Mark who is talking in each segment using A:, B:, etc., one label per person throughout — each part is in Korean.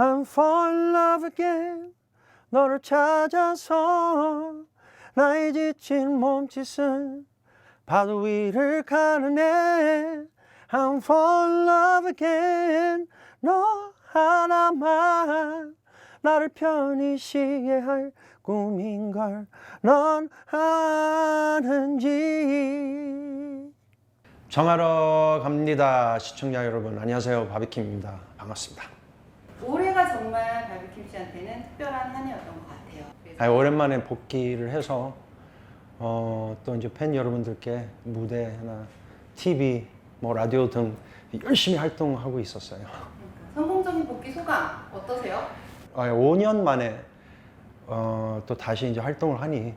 A: I'm fall in love again. 너를 찾아서 나의 지친 몸짓은 바다 위를 가르네. I'm fall in love again. 너 하나만 나를 편히 쉬게 할 꿈인 걸 넌 아는지. 정하러 갑니다 시청자 여러분. 안녕하세요. 바비킴입니다. 반갑습니다
B: 정말 바비킴 씨한테는 특별한 한 해였던 것 같아요. 그래서
A: 아니, 오랜만에 복귀를 해서 어, 또 이제 팬 여러분들께 무대나 TV, 뭐 라디오 등 열심히 활동하고 있었어요.
B: 그러니까 성공적인 복귀 소감 어떠세요?
A: 아, 5년 만에 어, 또 다시 이제 활동을 하니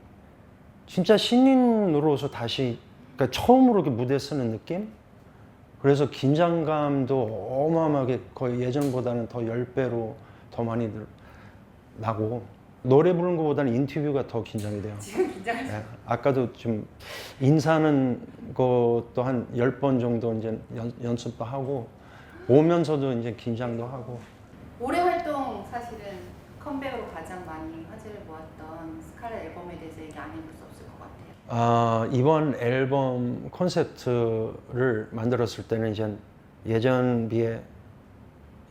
A: 진짜 신인으로서 다시 그러니까 처음으로 이렇게 무대 쓰는 느낌? 그래서 긴장감도 어마어마하게 거의 예전보다는 더 10배로 더 많이 늘- 나고 노래 부르는 것보다는 인터뷰가 더 긴장이 돼요.
B: 지금 긴장하시
A: 네, 아까도 좀 인사하는 것도 한 10번 정도 이제 연, 연습도 하고 오면서도 이제 긴장도 하고
B: 올해 활동 사실은 컴백으로 가장 많이 화제를 모았던 스칼렛 앨범에 대해서 얘기 안 해볼 수 같아요.
A: 아, 이번 앨범 콘셉트를 만들었을 때는 이제 예전 비해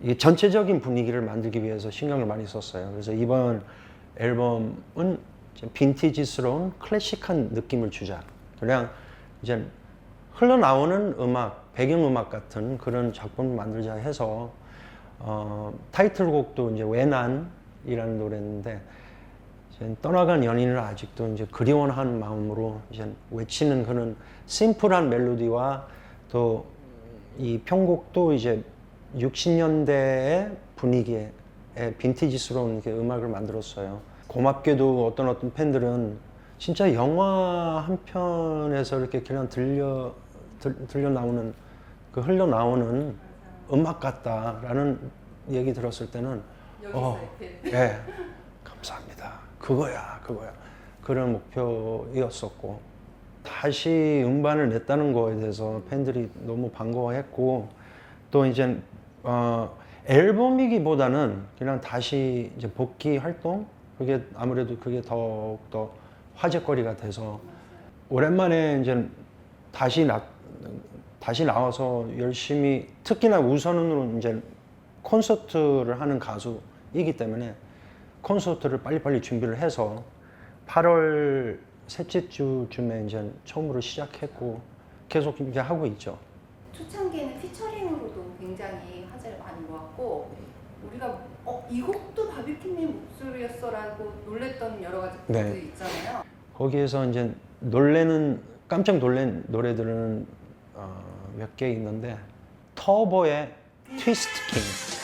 A: 이 전체적인 분위기를 만들기 위해서 신경을 많이 썼어요. 그래서 이번 앨범은 빈티지스러운 클래식한 느낌을 주자. 그냥 이제 흘러나오는 음악, 배경음악 같은 그런 작품을 만들자 해서 어, 타이틀곡도 이제 외난이라는 노래인데 떠나간 연인을 아직도 이제 그리워하는 마음으로 이제 외치는 그런 심플한 멜로디와 또 이 편곡도 이제 60년대의 분위기의 빈티지스러운 음악을 만들었어요. 고맙게도 어떤 어떤 팬들은 진짜 영화 한 편에서 이렇게 그냥 들려 들, 들려 나오는 그 흘러 나오는 음악 같다라는 얘기 들었을 때는 어. 예. 그거야, 그거야. 그런 목표였었고 다시 음반을 냈다는 거에 대해서 팬들이 너무 반가워했고 또 이제 어, 앨범이기보다는 그냥 다시 이제 복귀 활동 그게 아무래도 그게 더욱더 화제거리가 돼서 오랜만에 이제 다시 나 다시 나와서 열심히 특히나 우선으로 이제 콘서트를 하는 가수이기 때문에 콘서트를 빨리빨리 준비를 해서 8월 셋째 주쯤에 이제 처음으로 시작했고 계속 이렇게 하고 있죠.
B: 초창기에는 피처링으로도 굉장히 화제를 많이 모았고 우리가 어, 이 곡도 바비킴의 목소리였어라고 놀랬던 여러 가지
A: 네.
B: 곡들이 있잖아요.
A: 거기에서 이제 놀래는 깜짝 놀란 노래들은 어, 몇 개 있는데 터보의 트위스트 킹.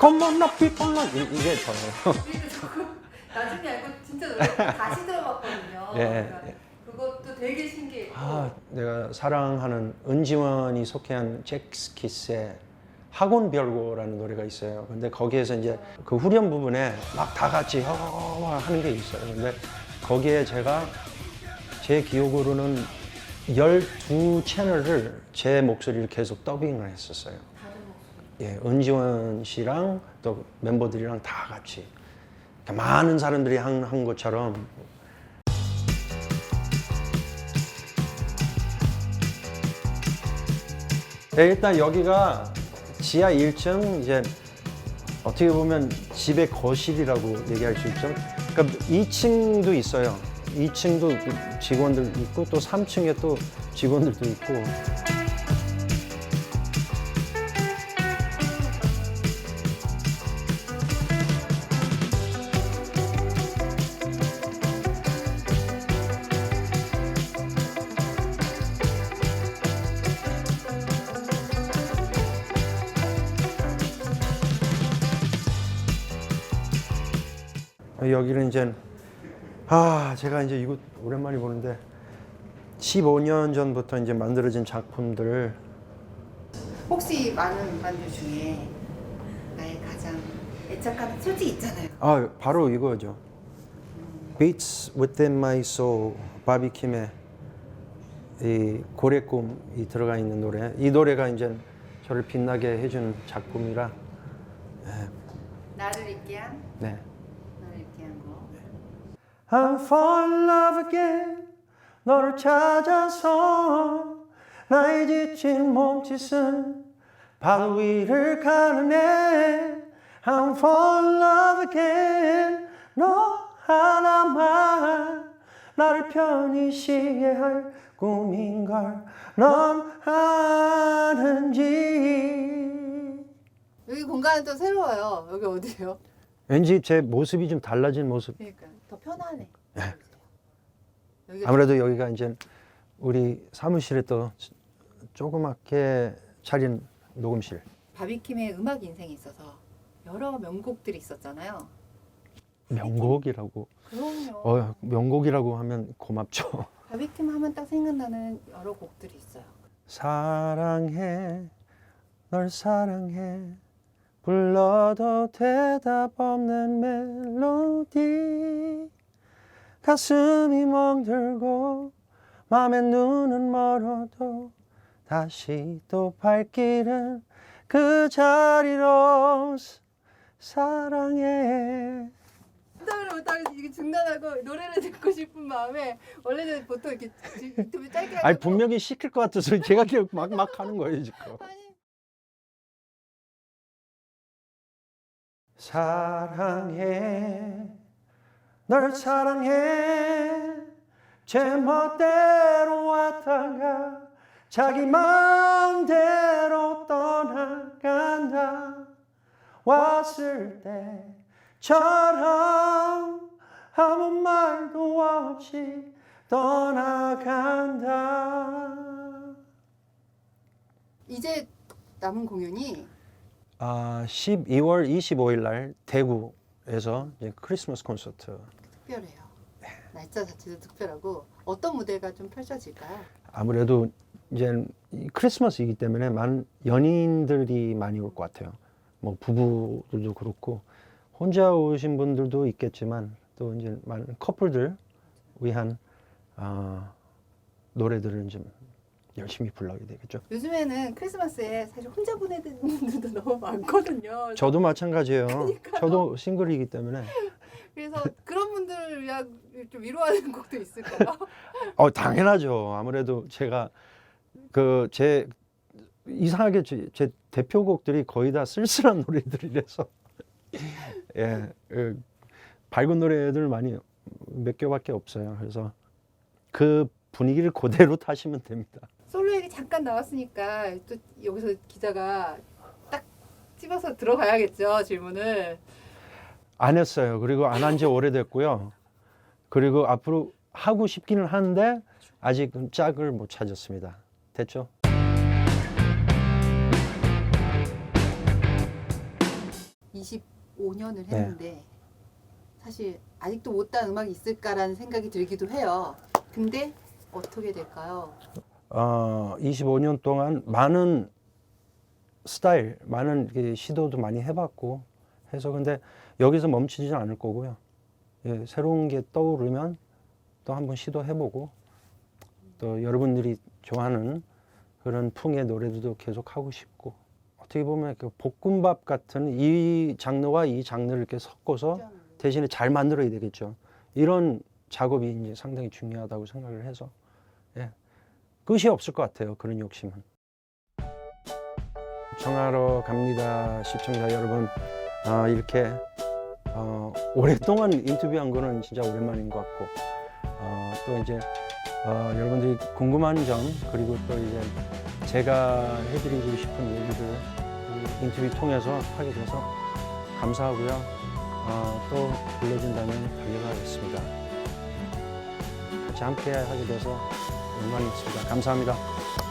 A: Come on up people 이- 이게 저예요.
B: 나중에 알고 진짜 노래 다시 들어봤거든요.
A: 예,
B: 그러니까
A: 예.
B: 그것도 되게 신기했고
A: 아, 내가 사랑하는 은지원이 속해한 잭스키스의 학원 별고라는 노래가 있어요. 근데 거기에서 이제 그 후렴 부분에 막 다 같이 허 하는 게 있어요. 근데 거기에 제가 제 기억으로는 12 채널을 제 목소리를 계속 더빙을 했었어요. 예, 은지원 씨랑 또 멤버들이랑 다 같이 그러니까 많은 사람들이 한, 한 것처럼 네, 일단 여기가 지하 1층 이제 어떻게 보면 집의 거실이라고 얘기할 수 있죠. 그러니까 2층도 있어요. 2층도 직원들 있고 또 3층에 또 직원들도 있고 여기는 이제 아 제가 이제 이곳 오랜만에 보는데 15년 전부터 이제 만들어진 작품들
B: 혹시 많은 음반들 중에 나의 가장 애착하는 솔직히 있잖아요.
A: 아 바로 이거죠. Beats Within My Soul 바비킴의 이 고래 꿈이 들어가 있는 노래 이 노래가 이제 저를 빛나게 해준 작품이라 예,
B: 나를 잊게 한
A: 네. I'm fall in love again 너를 찾아서 나의 지친 몸짓은 바로 위를 가르네 I'm fall in love again 너 하나만 나를 편히 쉬게 할 꿈인걸 넌 아는지
B: 여기 공간은 또 새로워요. 여기 어디예요?
A: 왠지 제 모습이 좀 달라진 모습
B: 그러니까 더 편하네. 여기가
A: 아무래도 여기가 이제 우리 사무실에 또 조그맣게 차린 녹음실.
B: 바비킴의 음악 인생이 있어서 여러 명곡들이 있었잖아요.
A: 명곡이라고.
B: 그럼요.
A: 어, 명곡이라고 하면 고맙죠.
B: 바비킴 하면 딱 생각나는 여러 곡들이 있어요.
A: 사랑해, 널 사랑해. 불러도 대답 없는 멜로디. 가슴이 멍들고 맘에 눈은 멀어도 다시 또 발길은 그 자리로 사- 사랑해.
B: 못하고 이게 중단하고 노래를 듣고 싶은 마음에 원래는 보통 이렇게 유튜브 짧게
A: 아니 분명히 시킬 것 같아서 제가 그냥 막, 막 하는 거예요 지금.
B: 아니
A: 사랑해. 널 사랑해. 제 멋대로 왔다가 자기 마음대로 떠나간다. 왔을 때처럼 아무 말도 없이 떠나간다.
B: 이제 남은 공연이
A: 아, 12월 25일 날 대구에서 이제 크리스마스 콘서트.
B: 특별해요. 날짜 자체도 특별하고 어떤 무대가 좀 펼쳐질까요?
A: 아무래도 이제 이 크리스마스이기 때문에 많은 연인들이 많이 올 것 같아요. 뭐 부부들도 그렇고 혼자 오신 분들도 있겠지만 또 이제 많은 커플들 위한 아, 노래들을 좀 열심히 불러야 되겠죠.
B: 요즘에는 크리스마스에 사실 혼자 보내는 분들도 너무 많거든요.
A: 저도 마찬가지예요.
B: 그러니까요.
A: 저도 싱글이기 때문에
B: 그래서 그런 분들을 위한 좀 위로하는 곡도 있을까요?
A: 어 당연하죠. 아무래도 제가 그 제 이상하게 제, 제 대표곡들이 거의 다 쓸쓸한 노래들이라서 예 그, 밝은 노래들 많이 몇 개밖에 없어요. 그래서 그 분위기를 그대로 타시면 됩니다.
B: 잠깐 나왔으니까 또 여기서 기자가 딱 집어서 들어가야겠죠 질문을.
A: 안 했어요. 그리고 안 한 지 오래됐고요. 그리고 앞으로 하고 싶기는 한데 아직 짝을 못 찾았습니다. 됐죠?
B: 25년을
A: 네.
B: 했는데 사실 아직도 못한 음악이 있을까라는 생각이 들기도 해요. 근데 어떻게 될까요?
A: 어, 25년 동안 많은 스타일, 많은 그 시도도 많이 해봤고 해서 근데 여기서 멈추지는 않을 거고요. 예, 새로운 게 떠오르면 또 한번 시도해보고 또 여러분들이 좋아하는 그런 풍의 노래들도 계속 하고 싶고 어떻게 보면 그 볶음밥 같은 이 장르와 이 장르를 이렇게 섞어서 대신에 잘 만들어야 되겠죠. 이런 작업이 이제 상당히 중요하다고 생각을 해서 예. 끝이 없을 것 같아요. 그런 욕심은. 청하러 갑니다. 시청자 여러분. 아, 이렇게 어, 오랫동안 인터뷰한 거는 진짜 오랜만인 것 같고 어, 또 이제 어, 여러분들이 궁금한 점 그리고 또 이제 제가 해드리고 싶은 얘기들 이 인터뷰 통해서 하게 돼서 감사하고요. 어, 또 불러준다면 달려가겠습니다. 같이 함께 하게 돼서 영광이었습니다. 감사합니다.